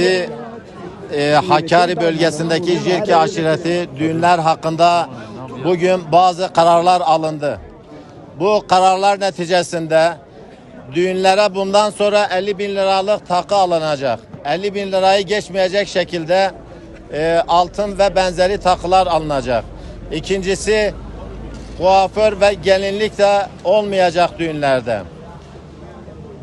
e, Hakkari bölgesindeki Jirki aşireti düğünler hakkında bugün bazı kararlar alındı. Bu kararlar neticesinde düğünlere bundan sonra 50 bin liralık takı alınacak. 50 bin lirayı geçmeyecek şekilde e, altın ve benzeri takılar alınacak. İkincisi kuaför ve gelinlik de olmayacak düğünlerde.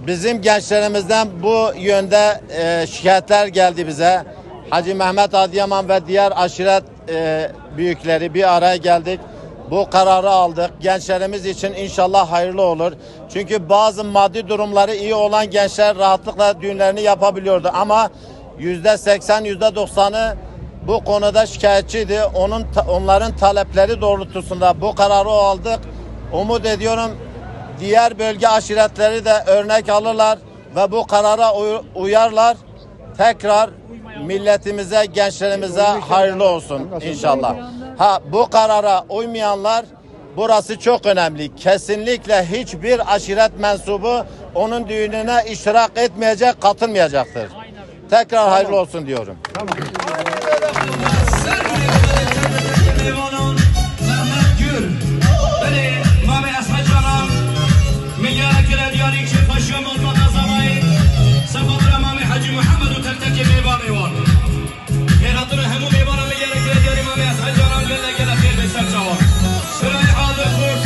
Bizim gençlerimizden bu yönde e, şikayetler geldi bize. Hacı Mehmet Adıyaman ve diğer aşiret e, büyükleri bir araya geldik. Bu kararı aldık. Gençlerimiz için inşallah hayırlı olur. Çünkü bazı maddi durumları iyi olan gençler rahatlıkla düğünlerini yapabiliyordu. Ama yüzde seksen, yüzde doksanı bu konuda şikayetçiydi. Onun onların talepleri doğrultusunda bu kararı aldık. Umut ediyorum diğer bölge aşiretleri de örnek alırlar ve bu karara uyarlar. Tekrar milletimize, gençlerimize hayırlı olsun inşallah. Ha bu karara uymayanlar burası çok önemli. Kesinlikle hiçbir aşiret mensubu onun düğününe iştirak etmeyecek, katılmayacaktır. Tekrar hayırlı olsun diyorum. Tamam. که دیاری که فشم و مغازمای سفر مام حجی محمد و تک تک میوان میوان خیراتون همو میوانم میگه که دیاری مام اسمت جانم گل گل خیر به سر جوان سرای حاضر خور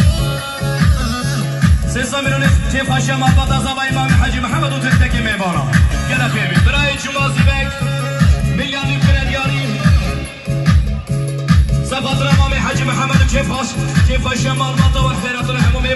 سه زمینون که فشم و مغازمای مام حجی محمد و تک تک میوانم گل خیر بی برای چمازی بک میگه که دیاری سفت امام حج محمد کیف هاش کیف شمال مطا و خیرات همو میوانی وان سرگان